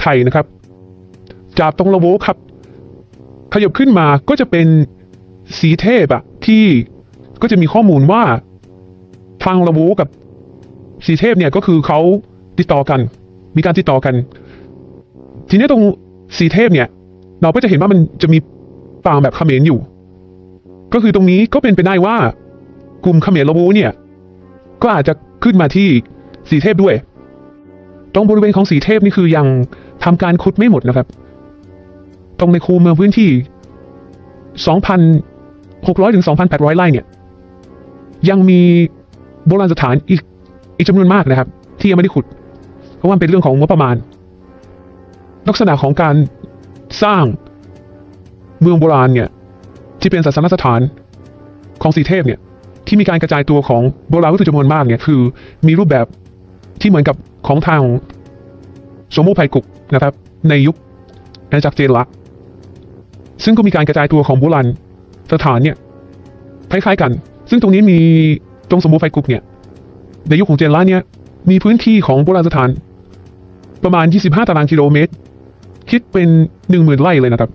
ไทยนะครับ จากตรงละโวครับ ขยับขึ้นมาก็จะเป็นสีเทพอะที่ก็จะมีข้อมูลว่าทางละโวกับสีเทพเนี่ยก็คือเขาติดต่อกัน มีการติดต่อกัน ทีนี้ตรงสีเทพเนี่ย เราก็จะเห็นว่ามันจะมีปางแบบเขมรอยู่ ก็คือตรงนี้ก็เป็นไปได้ว่ากลุ่มเขมรละโวเนี่ย ก็อาจจะขึ้นมาที่สีเทพด้วย ตรงบริเวณของสีเทพนี่คือยังทำการขุดไม่หมดนะครับ ตรงในคูเมืองพื้นที่ 2,600 ถึง 2,800 ไร่เนี่ย ยังมีโบราณสถานอีกอีกจำนวนมากนะครับ ที่ยังไม่ได้ขุด เพราะว่าเป็นเรื่องของงบประมาณ ลักษณะของการสร้างเมืองโบราณเนี่ย ที่เป็นศาสนสถานของสีเทพเนี่ย ที่มีการกระจายตัวของโบราณวัตถุจำนวนมากเนี่ย คือมีรูปแบบ ที่เหมือนกับของทางสมมูไพกุกนะครับ ในยุคอาณาจักรเจนละซึ่งก็มีการกระจายตัวของโบราณสถานเนี่ยคล้ายๆกัน ซึ่งตรงนี้มีตรงสมมูไพกุกเนี่ยในยุคของเจนละเนี่ยมีพื้นที่ของโบราณสถาน ประมาณ 25 ตารางกิโลเมตร คิดเป็น 10,000 ไร่เลยนะครับ